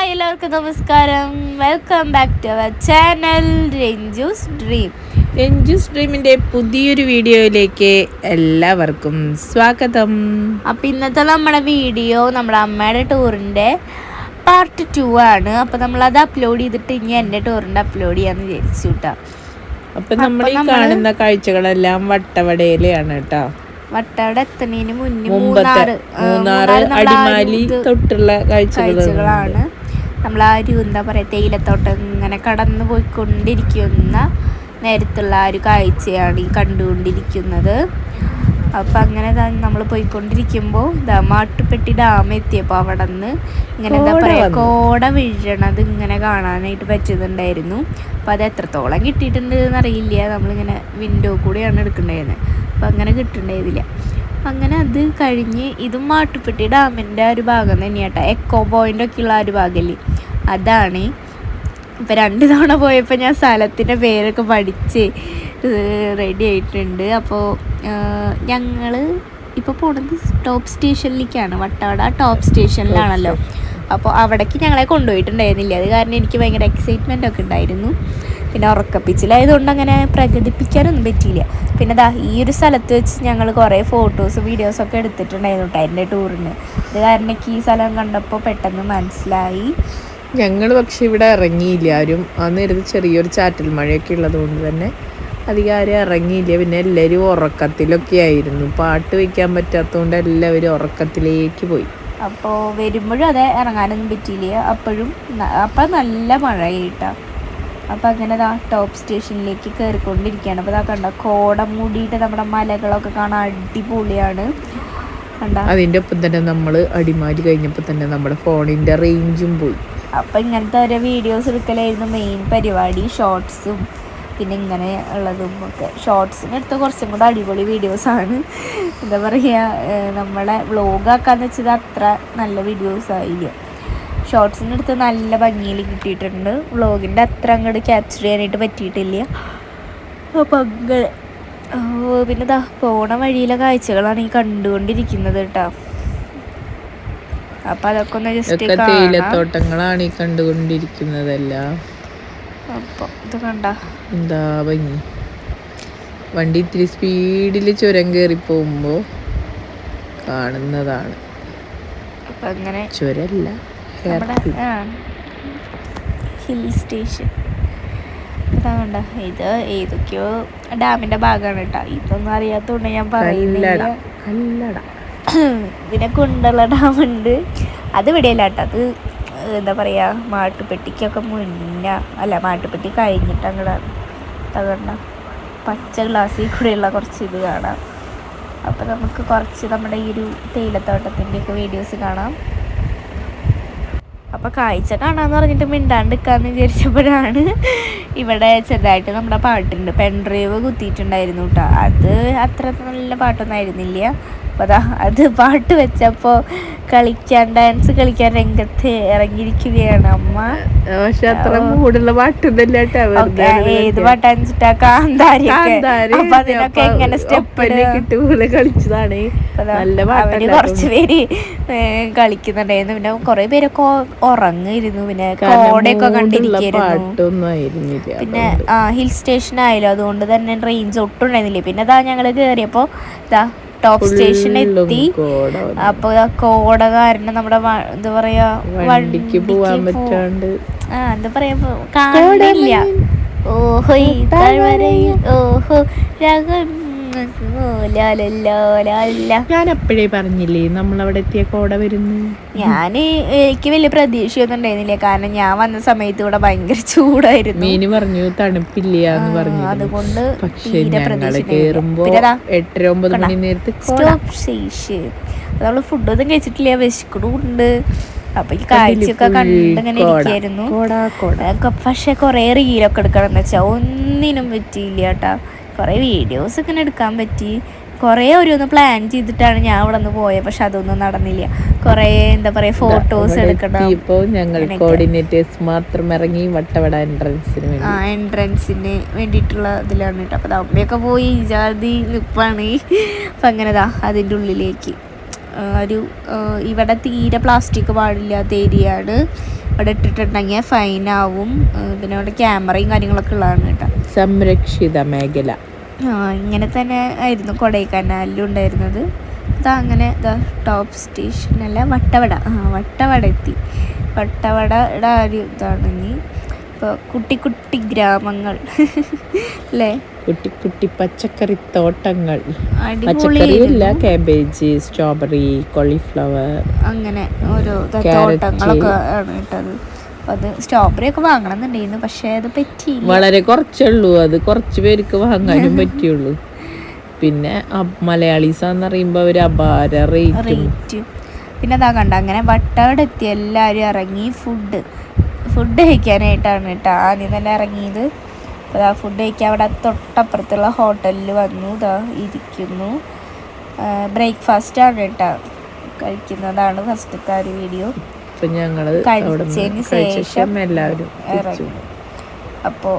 Hi എല്ലാവർക്കും നമസ്കാരം. Welcome back to our channel Ranju's dream Ranju's ഡ്രീമിന്റെ പുതിയൊരു വീഡിയോയിലേക്ക് എല്ലാവർക്കും സ്വാഗതം. അപ്പം ഇന്നത്തെ നമ്മുടെ വീഡിയോ നമ്മുടെ അമ്മയുടെ ടൂറിന്റെ പാർട്ട് ടു ആണ്. അപ്പം നമ്മളത് അപ്ലോഡ് ചെയ്തിട്ട് ഇനി എന്റെ ടൂറിന്റെ അപ്ലോഡ് ചെയ്യാമെന്ന് വിചാരിച്ചു കേട്ടോ അപ്പൊ നമ്മൾ ഈ കാണുന്ന കാഴ്ചകളെല്ലാം വട്ടവടയിലാണ് കേട്ടോ വട്ടവട എത്തുന്നതിന് മുന്നേ മൂന്നാറ് മൂന്നാറ് അടിമാലി തൊട്ടുള്ള കാഴ്ചകളാണ്. നമ്മൾ ആ ഒരു എന്താ പറയുക തേയിലത്തോട്ടം ഇങ്ങനെ കടന്നു പോയിക്കൊണ്ടിരിക്കുന്ന നേരത്തുള്ള ആ ഒരു കാഴ്ചയാണ് ഈ കണ്ടുകൊണ്ടിരിക്കുന്നത്. അപ്പം അങ്ങനെ നമ്മൾ പോയിക്കൊണ്ടിരിക്കുമ്പോൾ ഇതാ മാട്ടുപ്പെട്ടി ഡാം എത്തിയപ്പോൾ അവിടെ നിന്ന് ഇങ്ങനെ എന്താ പറയുക. കോട വീഴണത് ഇങ്ങനെ കാണാനായിട്ട് പറ്റുന്നുണ്ടായിരുന്നു. അപ്പോൾ അത് എത്രത്തോളം കിട്ടിയിട്ടുണ്ട് എന്നറിയില്ല. നമ്മളിങ്ങനെ വിൻഡോ കൂടിയാണ് എടുക്കണ്ടായിരുന്നത് അപ്പം അങ്ങനെ കിട്ടുന്നുണ്ടായിരുന്നില്ല അങ്ങനെ അത് കഴിഞ്ഞ് ഇതും മാട്ടുപ്പെട്ടി ഡാമിന്റെ ഒരു ഭാഗം തന്നെയാട്ടോ. എക്കോ പോയിന്റ് ഒക്കെ ഉള്ള ആ ഒരു ഭാഗമല്ലേ അതാണ്. ഇപ്പം രണ്ട് തവണ പോയപ്പോൾ ഞാൻ സ്ഥലത്തിന്റെ പേരൊക്കെ പഠിച്ച് റെഡി ആയിട്ടുണ്ട്. അപ്പോൾ ഞങ്ങൾ ഇപ്പോൾ പോണത് ടോപ്പ് സ്റ്റേഷനിലേക്കാണ് വട്ടവട ടോപ്പ് സ്റ്റേഷനിലാണല്ലോ അപ്പോൾ അവിടേക്ക് ഞങ്ങളെ കൊണ്ടുപോയിട്ടുണ്ടായിരുന്നില്ല. അത് കാരണം എനിക്ക് ഭയങ്കര എക്സൈറ്റ്മെന്റ് ഒക്കെ ഉണ്ടായിരുന്നു. പിന്നെ ഉറക്കപ്പിച്ചിലായതുകൊണ്ട് അങ്ങനെ പ്രകടിപ്പിക്കാനൊന്നും പറ്റിയില്ല. പിന്നെ ദാ ഈ ഒരു സ്ഥലത്ത് വെച്ച് ഞങ്ങൾ കുറേ ഫോട്ടോസ് വീഡിയോസൊക്കെ എടുത്തിട്ടുണ്ടായിരുന്നു കേട്ടോ എന്റെ ടൂറിന് അത് കാരണം എനിക്ക് ഈ സ്ഥലം കണ്ടപ്പോൾ പെട്ടെന്ന് മനസ്സിലായി. ഞങ്ങൾ പക്ഷെ ഇവിടെ ഇറങ്ങിയില്ല ആരും. ആ നേരത്ത് ചെറിയൊരു ചാറ്റൽ മഴയൊക്കെ ഉള്ളതുകൊണ്ട് തന്നെ അധികം ആരും ഇറങ്ങിയില്ല. പിന്നെ എല്ലാവരും ഉറക്കത്തിലൊക്കെ ആയിരുന്നു. പാട്ട് വെക്കാൻ പറ്റാത്തതുകൊണ്ട് എല്ലാവരും ഉറക്കത്തിലേക്ക് പോയി. അപ്പോൾ വരുമ്പോഴും അതെ ഇറങ്ങാനൊന്നും പറ്റിയില്ല. അപ്പോഴും അപ്പം നല്ല മഴ കേട്ടോ അപ്പം അങ്ങനെ ഇതാ ടോപ്പ് സ്റ്റേഷനിലേക്ക് കയറിക്കൊണ്ടിരിക്കുകയാണ് അപ്പോൾ ഇതാ കണ്ട കോട മൂടിയിട്ട് നമ്മുടെ മലകളൊക്കെ കാണാൻ അടിപൊളിയാണ്. അതിന്റെ അതിന്റെ ഒപ്പം തന്നെ നമ്മൾ അടിമാലി കഴിഞ്ഞപ്പോൾ തന്നെ നമ്മുടെ ഫോണിന്റെ റേഞ്ചും പോയി. അപ്പം ഇങ്ങനത്തെ ഓരോ വീഡിയോസ് എടുക്കലായിരുന്നു മെയിൻ പരിപാടി ഷോർട്സും പിന്നെ ഇങ്ങനെ ഉള്ളതും ഒക്കെ. ഷോർട്സിന് എടുത്ത കുറച്ചും കൂടെ അടിപൊളി വീഡിയോസ് ആണ്. എന്താ പറയുക ഏഹ് നമ്മളെ വ്ളോഗാക്കാന്ന് വെച്ചത് അത്ര നല്ല വീഡിയോസ് ആയില്ല. ഷോർട്സിന് അടുത്ത് നല്ല ഭംഗിയിൽ കിട്ടിയിട്ടുണ്ട്. വ്ളോഗിന്റെ അത്ര അങ്ങോട്ട് ക്യാപ്ചർ ചെയ്യാനായിട്ട് പറ്റിയിട്ടില്ല. അപ്പം അങ്ങനെ പിന്നെ ദാ പോണ വഴിയിലെ കാഴ്ചകളാണ് ഈ കണ്ടുകൊണ്ടിരിക്കുന്നത് കേട്ടോ. അപ്പൊ അതൊക്കെ ഒന്ന് ജസ്റ്റ് തേയിലത്തോട്ടങ്ങളാണ് ഈ കണ്ടുകൊണ്ടിരിക്കുന്നതെല്ലാം. അപ്പോൾ ഇത് കണ്ട. എന്താ ഭംഗി? വണ്ടി ഇത്തിരി സ്പീഡിൽ ചുരം കയറി പോകുമ്പോൾ കാണുന്നതാണ്. അപ്പം അങ്ങനെ ചുരല്ല. Hill station. ഇതാ കണ്ട ഇത് ഏതൊക്കെയോ ഡാമിന്റെ ഭാഗമാണ് കേട്ടോ. ഇതൊന്നും അറിയാത്തതുകൊണ്ട് ഞാൻ പറയുന്നില്ല. പിന്നെ കുണ്ടള ഡാമുണ്ട്. അത് ഇവിടെയല്ല കേട്ടോ. അത് എന്താ പറയാ മാട്ടുപെട്ടിക്കൊക്കെ മുന്നേ അല്ല മാട്ടുപെട്ടി കഴിഞ്ഞിട്ട് അങ്ങോട്ട് തകണ്ട പച്ച ഗ്ലാസ്സിൽ കൂടെയുള്ള കുറച്ച് ഇത് കാണാം. അപ്പോൾ നമുക്ക് കുറച്ച് നമ്മുടെ ഈ ഒരു തേയിലത്തോട്ടത്തിന്റെയൊക്കെ വീഡിയോസ് കാണാം. അപ്പോൾ കാഴ്ച കാണാന്ന് പറഞ്ഞിട്ട് മിണ്ടാണ്ട് മിണ്ടാണ്ടിരിക്കാന്ന് വിചാരിച്ചപ്പോഴാണ് ഇവിടെ ചെറുതായിട്ട് നമ്മുടെ പാട്ടുണ്ട് പെൺഡ്രൈവ് കുത്തിയിട്ടുണ്ടായിരുന്നു കേട്ടോ അത് അത്ര നല്ല പാട്ടൊന്നും ആയിരുന്നില്ല. അപ്പോൾ അത് പാട്ട് വെച്ചപ്പോൾ കളിക്കാൻ ഡാൻസ് കളിക്കാൻ രംഗത്ത് ഇറങ്ങിയിരിക്കുകയാണ് അമ്മ. പക്ഷെ അത്ര മൂടുള്ള പാട്ടൊന്നുമില്ല ഏത് പാട്ടാന്ന് വെച്ചിട്ടാ? കാന്താരി അപ്പൊ അതിനൊക്കെ എങ്ങനെ സ്റ്റെപ്പ് കളിച്ചതാണ്. നല്ല അവർ കുറച്ച് പേര് കളിക്കുന്നുണ്ടായിരുന്നു. പിന്നെ കുറെ പേരൊക്കെ ഉറങ്ങിയിരുന്നു. പിന്നെ കോടയൊക്കെ ആയിരുന്നില്ല പിന്നെ ആ ഹിൽ സ്റ്റേഷൻ ആയാലും അതുകൊണ്ട് തന്നെ റേഞ്ച് ഒട്ടും ഉണ്ടായിരുന്നില്ല. പിന്നെ ഇതാ ഞങ്ങൾ കേറിയപ്പോ ഇതാ ടോപ്പ് സ്റ്റേഷൻ എത്തി. അപ്പൊ കോട കാരണം നമ്മുടെ എന്താ പറയാ വണ്ടിക്ക് പോവാൻ പറ്റാണ്ട്. ആ എന്താ പറയാ കാണില്ല ഓഹോ താഴ്വരയിൽ ഓഹോ ലാല ഞാൻ അപ്പോഴേ പറഞ്ഞില്ലേ നമ്മൾ അവിടെ എത്തിയ കോട വരുന്നു? ഞാൻ എനിക്ക് വലിയ പ്രതീക്ഷയൊന്നും ഉണ്ടായിരുന്നില്ല. കാരണം ഞാൻ വന്ന സമയത്ത് ഇവിടെ ഭയങ്കര ചൂടായിരുന്നു. മീന് പറഞ്ഞു തണുപ്പില്ല എന്ന് പറഞ്ഞു അതുകൊണ്ട് പക്ഷേ ഞങ്ങൾ കേറുമ്പോ എട്ടര ഒമ്പത് മണി നേരത്ത് ഫുഡ് ഒന്നും ഫുഡൊന്നും കഴിച്ചിട്ടില്ല വിശക്കണുണ്ട്. അപ്പൊ ഈ കാഴ്ചയൊക്കെ കണ്ടിങ്ങനെ. ഇരിക്കായിരുന്നു. പക്ഷെ കൊറേ റീലൊക്കെ എടുക്കണം എന്ന് വെച്ചാ ഒന്നിനും പറ്റിയില്ല കേട്ടാ കുറേ വീഡിയോസ് ഇങ്ങനെ എടുക്കാൻ പറ്റി. കുറേ ഒന്ന് പ്ലാൻ ചെയ്തിട്ടാണ് ഞാൻ അവിടെ നിന്ന് പോയത് പക്ഷെ അതൊന്നും നടന്നില്ല. കുറേ എന്താ പറയാ ഫോട്ടോസ് എടുക്കണം ഇപ്പോ ഞങ്ങൾ കോർഡിനേറ്റേഴ്സ് മാത്രം ഇറങ്ങി വട്ടവട എൻട്രൻസിന് ആ എൻട്രൻസിന് വേണ്ടിയിട്ടുള്ള ഇതിലാണ് കേട്ടോ. അപ്പോൾ അമ്മയൊക്കെ പോയി ജാതി നിപ്പാണ്. അപ്പം അങ്ങനെതാ അതിന്റെ ഉള്ളിലേക്ക്. ഒരു ഇവിടെ തീരെ പ്ലാസ്റ്റിക് പാടില്ലാത്ത ഏരിയയാണ് അവിടെ ഇട്ടിട്ടുണ്ടെങ്കിൽ ഫൈനാവും പിന്നെ അവിടെ ക്യാമറയും കാര്യങ്ങളൊക്കെ ഉള്ളതാണ് കേട്ടോ. സംരക്ഷിത മേഖല. ഇങ്ങനെ തന്നെ ആയിരുന്നു കൊടൈക്കനാലിലും ഉണ്ടായിരുന്നത്. ഇതാ അങ്ങനെ ഇതാ ടോപ്പ് സ്റ്റേഷനല്ല വട്ടവട. ആ വട്ടവട എത്തി. വട്ടവടയുടെ ഒരു ഇതാണ് ഇനി. ഇപ്പോൾ കുട്ടി കുട്ടി ഗ്രാമങ്ങൾ. അല്ലേ? കുട്ടി കുട്ടി പച്ചക്കറി തോട്ടങ്ങൾ. പച്ചക്കറിയില്ല കാബേജ് സ്ട്രോബെറി കോളിഫ്ലവർ അങ്ങനെ ഓരോ തോട്ടങ്ങളൊക്കെ ആണ് കേട്ടത് അത് സ്ട്രോബെറി ഒക്കെ വാങ്ങണം എന്നുണ്ടായിരുന്നു പക്ഷേ അത് പറ്റി വളരെ കുറച്ചുള്ളൂ അത് കുറച്ച് പേർക്ക് വാങ്ങാനും പറ്റിയുള്ളൂ. പിന്നെ മലയാളീസ് മലയാളീസാന്ന് പറയുമ്പോ ഒരു അപാര റേറ്റും പിന്നെ അതാ കണ്ട അങ്ങനെ വട്ടവിടെ എത്തി എല്ലാവരും ഇറങ്ങി ഫുഡ് ഫുഡ് കഴിക്കാനായിട്ടാണ് കേട്ടോ. ആദ്യം തന്നെ ഇറങ്ങിയത്. അപ്പോൾ ആ ഫുഡ് കഴിക്കാൻ അവിടെ തൊട്ടപ്പുറത്തുള്ള ഹോട്ടലിൽ വന്നു. ഇതാ ഇരിക്കുന്നു. ബ്രേക്ക്ഫാസ്റ്റ് ആണ് കേട്ടോ. കഴിക്കുന്നതാണ് ഫസ്റ്റത്തെ ഒരു വീഡിയോ അപ്പൊ ഞങ്ങൾ ശേഷം എല്ലാവരും അപ്പോൾ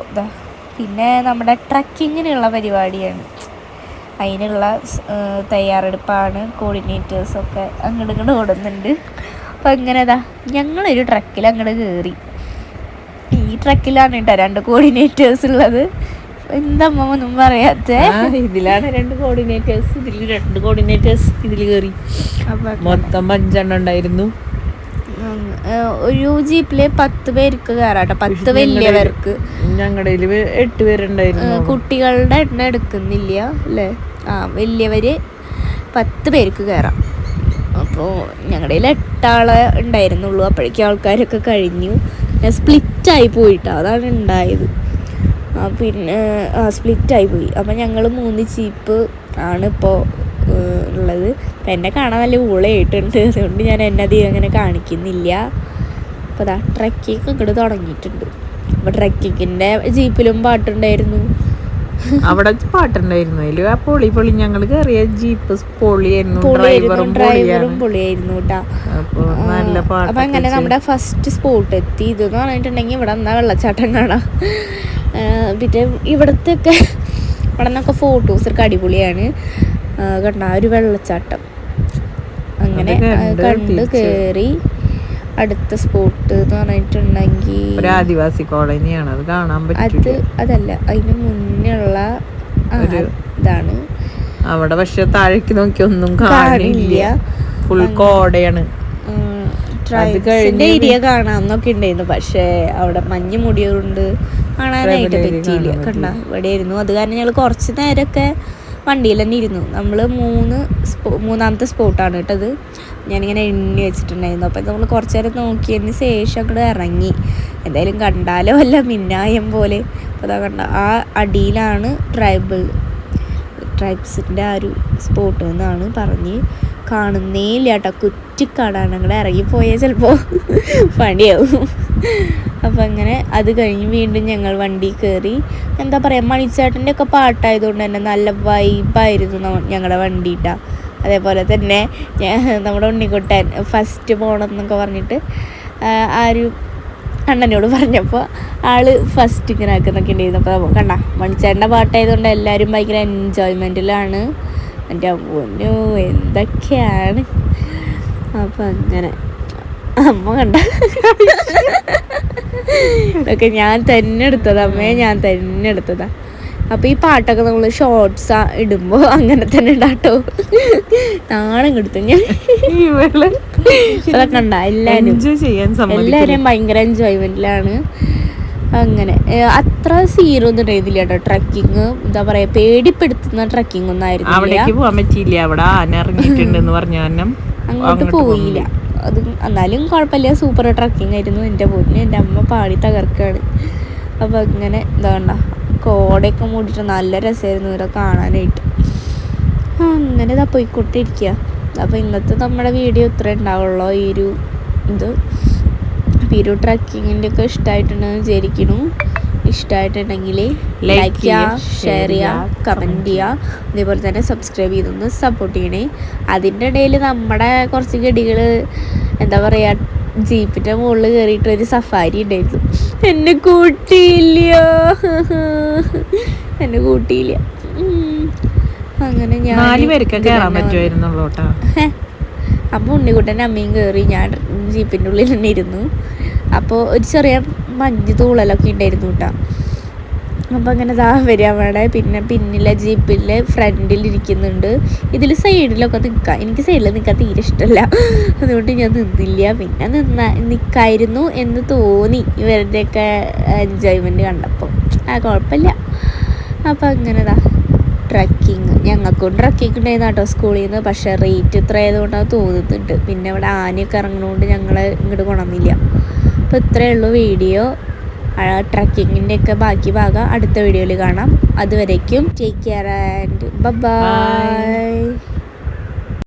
പിന്നെ നമ്മുടെ ട്രക്കിങ്ങിനുള്ള പരിപാടിയാണ്. അതിനുള്ള തയ്യാറെടുപ്പാണ്. കോർഡിനേറ്റേഴ്സ് ഒക്കെ കോർഡിനേറ്റേഴ്സൊക്കെ അങ്ങോട്ട് ഇങ്ങോട്ട് ഓടുന്നുണ്ട്. അപ്പം അങ്ങനെ ഇതാ ഞങ്ങളൊരു ട്രക്കിൽ അങ്ങോട്ട് കയറി ഈ ട്രക്കിലാണ് കേട്ടോ രണ്ട് കോർഡിനേറ്റേഴ്സ് ഉള്ളത്. എന്താ ഒന്നും പറയാത്ത? ഇതിലാണ് രണ്ട് കോർഡിനേറ്റേഴ്സ് ഇതിൽ രണ്ട് കോർഡിനേറ്റേഴ്സ് ഇതിൽ കയറി മൊത്തം അഞ്ചെണ്ണം ഉണ്ടായിരുന്നു. ഒരു ജീപ്പിൽ പത്ത് പേർക്ക് കയറാട്ടോ. പത്ത് വലിയവർക്ക്. ഞങ്ങളുടെ എട്ട് പേരുണ്ടായിരുന്നു. ഏഹ് കുട്ടികളുടെ എണ്ണ എടുക്കുന്നില്ല അല്ലേ? ആ വലിയവര് പത്ത് പേർക്ക് കയറാം. അപ്പോൾ ഞങ്ങളുടെ കയ്യിൽ എട്ടാളെ ഉണ്ടായിരുന്നുള്ളൂ. അപ്പോഴേക്കും ആൾക്കാരൊക്കെ കഴിഞ്ഞു. ഞാൻ സ്പ്ലിറ്റായി പോയിട്ടോ. അതാണ് ഉണ്ടായത്. ആ പിന്നെ ആ സ്പ്ലിറ്റായി പോയി. അപ്പം ഞങ്ങൾ മൂന്ന് ചീപ്പ് ആണ് ഇപ്പോൾ ഉള്ളത്. അപ്പം എന്നെ കാണാൻ നല്ല ഊളയായിട്ടുണ്ട്. അതുകൊണ്ട് ഞാൻ എന്നെ അധികം അങ്ങനെ കാണിക്കുന്നില്ല. അപ്പോൾ അതാ ട്രക്കിങ് ഇങ്ങോട്ട് തുടങ്ങിയിട്ടുണ്ട്. അപ്പോൾ ട്രക്കിങ്ങിന്റെ ജീപ്പിലും പാട്ടുണ്ടായിരുന്നു. അവിടെ പാട്ടുണ്ടായിരുന്നു. അതിൽ ആ പൊളി പൊളി ഞങ്ങൾ കയറിയ ജീപ്പ് പൊളിയായിരുന്നു. ഡ്രൈവറും ഡ്രൈവറും പൊളിയായിരുന്നു നല്ല അപ്പം അങ്ങനെ നമ്മുടെ ഫസ്റ്റ് സ്പോട്ട് എത്തി. ഇതെന്ന് പറഞ്ഞിട്ടുണ്ടെങ്കിൽ ഇവിടെ എന്നാ വെള്ളച്ചാട്ടം കാണാം. പിന്നെ ഇവിടത്തെ ഒക്കെ ഇവിടെ നിന്നൊക്കെ ഫോട്ടോസ് ഒക്കെ അടിപൊളിയാണ്. കണ്ട ഒരു വെള്ളച്ചാട്ടം. അങ്ങനെ കണ്ടു കയറി അടുത്ത സ്പോട്ട് എന്ന് പറഞ്ഞിട്ടുണ്ടെങ്കിൽ ഒരു ആദിവാസി കോളനിയാണ് അത് കാണാൻ അത് അതല്ല അതിന് മുന്നുള്ള ഇതാണ്. അവിടെ പക്ഷെ താഴേക്ക് നോക്കി ഒന്നും കാണില്ല. ഫുൾ കോടയാണ്. ഏരിയ കാണാന്നൊക്കെ ഉണ്ടായിരുന്നു പക്ഷേ അവിടെ മഞ്ഞ് മുടിയുണ്ട് കാണാനായിട്ട് പറ്റിയില്ല. കണ്ട ഇവിടെ ആയിരുന്നു അത് കാരണം ഞങ്ങൾ കുറച്ച് നേരമൊക്കെ വണ്ടിയിൽ തന്നെ ഇരുന്നു നമ്മൾ മൂന്ന് സ്പോ മൂന്നാമത്തെ സ്പോട്ടാണ് കേട്ടത് ഞാനിങ്ങനെ എണ്ണി വെച്ചിട്ടുണ്ടായിരുന്നു. അപ്പോൾ നമ്മൾ കുറച്ച് നേരം നോക്കിയതിന് ശേഷം അങ്ങോട്ട് ഇറങ്ങി. എന്തായാലും കണ്ടാലോ അല്ല മിന്നായം പോലെ. അപ്പോൾ അതാ കണ്ട ആ അടിയിലാണ് ട്രൈബൽ ട്രൈബ്സിന്റെ ആ ഒരു സ്പോട്ട് എന്നാണ് പറഞ്ഞ് കാണുന്നേ ഇല്ല കേട്ടോ. കുറ്റിക്കാടാണ്. അങ്ങോട്ട് ഇറങ്ങിപ്പോയാൽ ചിലപ്പോൾ പണിയാവും. അപ്പം അങ്ങനെ അത് കഴിഞ്ഞ് വീണ്ടും ഞങ്ങൾ വണ്ടി കയറി എന്താ പറയുക മണിച്ചേട്ടന്റെ ഒക്കെ പാട്ടായതുകൊണ്ട് തന്നെ നല്ല വൈബായിരുന്നു ഞങ്ങളുടെ വണ്ടിയിട്ട. അതേപോലെ തന്നെ നമ്മുടെ ഉണ്ണിക്കുട്ടൻ ഫസ്റ്റ് പോകണം എന്നൊക്കെ പറഞ്ഞിട്ട് ആ ഒരു അണ്ണനോട് പറഞ്ഞപ്പോൾ ആൾ ഫസ്റ്റ് ഇങ്ങനെ ആക്കുന്നൊക്കെ ഉണ്ടായിരുന്നു അപ്പോൾ കണ്ട മണിച്ചേട്ടന്റെ പാട്ടായതുകൊണ്ട് എല്ലാവരും ഭയങ്കര എൻജോയ്മെന്റിലാണ് എന്റെ അമ്മോ എന്തൊക്കെയാണ്? അപ്പം അങ്ങനെ അമ്മ കണ്ട. ഇതൊക്കെ ഞാൻ തന്നെ എടുത്തതാ. അമ്മയെ ഞാൻ തന്നെ എടുത്തതാ. അപ്പോൾ ഈ പാട്ടൊക്കെ നമ്മൾ ഷോർട്സ് ഇടുമ്പോൾ അങ്ങനെ തന്നെ ഉണ്ടാട്ടോ നാണം കിടത്തും ഞാൻ അതൊക്കെ കണ്ട എല്ലാവരും സമ്മതിക്കില്ല എല്ലാവരെയും ഭയങ്കര എൻജോയ്മെന്റിലാണ് അങ്ങനെ. അത്ര അത്ര സീറൊന്നും ഉണ്ടായിരുന്നില്ല കേട്ടോ. ട്രക്കിങ് എന്താ പറയാ പേടിപ്പെടുത്തുന്ന ട്രക്കിംഗ് ഒന്നും കാരണം അങ്ങോട്ട് പോയില്ല. അത് എന്നാലും കുഴപ്പമില്ല. സൂപ്പർ ട്രക്കിംഗ് ആയിരുന്നു. എന്റെ പൊന്നു എന്റെ അമ്മ പാടി തകർക്കുകയാണ്. അപ്പോൾ അങ്ങനെ എന്താ വേണ്ട കോടയൊക്കെ മൂടിയിട്ട് നല്ല രസമായിരുന്നു ഇവരെ കാണാനായിട്ട്. അങ്ങനെ ഇതാ പോയിക്കൊണ്ടിരിക്കുക അപ്പോൾ ഇന്നത്തെ നമ്മുടെ വീഡിയോ ഇത്ര ഉണ്ടാവുള്ളൂ. ഈ ഒരു ഇത് അപ്പോൾ ഈ ഒരു ട്രക്കിങ്ങിന്റെയൊക്കെ ഇഷ്ടമായിട്ടുണ്ടെന്ന് വിചാരിക്കുന്നു. ഇഷ്ടമായിട്ടുണ്ടെങ്കിൽ ലൈക്ക് ചെയ്യുക ഷെയർ ചെയ്യുക കമന്റ് ചെയ്യുക. അതേപോലെ തന്നെ സബ്സ്ക്രൈബ് ചെയ്തൊന്ന് സപ്പോർട്ട് ചെയ്യണേ. അതിന്റെ ഇടയിൽ നമ്മുടെ കുറച്ച് ഗടികൾ എന്താ പറയുക ജീപ്പിന്റെ മുകളിൽ കയറിയിട്ട് ഒരു സഫാരി ഉണ്ടായിരുന്നു. എന്നെ കൂട്ടിയില്ല. എന്നെ കൂട്ടിയില്ല. അങ്ങനെ ഞാൻ നാല് പേർക്ക് ഇതിൽ കയറാൻ തന്നെ പറ്റുമായിരുന്നുള്ളൂ അപ്പോൾ ഉണ്ണിക്കുട്ടന്റെ അമ്മയും കയറി ഞാൻ ജീപ്പിന്റെ ഉള്ളിൽ തന്നെ ഇരുന്നു. അപ്പോൾ ഒരു ചെറിയ മഞ്ഞ് തൂളലൊക്കെ ഉണ്ടായിരുന്നു കേട്ടോ അപ്പോൾ അങ്ങനെ ദാ വരിക അവിടെ. പിന്നെ പിന്നിലെ ജീപ്പിലെ ഫ്രണ്ടിൽ ഇരിക്കുന്നുണ്ട്. ഇതിൽ സൈഡിലൊക്കെ നിൽക്കാം എനിക്ക് സൈഡിൽ നിൽക്കാൻ തീരെ ഇഷ്ടമല്ല അതുകൊണ്ട് ഞാൻ നിന്നില്ല. പിന്നെ നിന്ന നിൽക്കായിരുന്നു എന്ന് തോന്നി ഇവരുടെയൊക്കെ എൻജോയ്മെന്റ് കണ്ടപ്പോൾ ആ കുഴപ്പമില്ല അപ്പോൾ അങ്ങനെ ദാ ട്രക്കിങ് ഞങ്ങൾക്കും ട്രക്കിങ് ഉണ്ടായിരുന്നു കേട്ടോ സ്കൂളിൽ നിന്ന് പക്ഷേ റേറ്റ് ഇത്ര ആയതുകൊണ്ടാണ് തോന്നുന്നുണ്ട്. പിന്നെ ഇവിടെ ആനയൊക്കെ ഇറങ്ങണോണ്ട് ഞങ്ങൾ ഇങ്ങോട്ട് കൊണ്ടുവന്നില്ല. അപ്പോൾ ഇത്രയേ ഉള്ളൂ വീഡിയോ. ട്രക്കിങ്ങിന്റെ ഒക്കെ ബാക്കി ഭാഗം അടുത്ത വീഡിയോയിൽ കാണാം. അതുവരേക്കും ടേക്ക് കെയർ ആൻഡ് ബൈ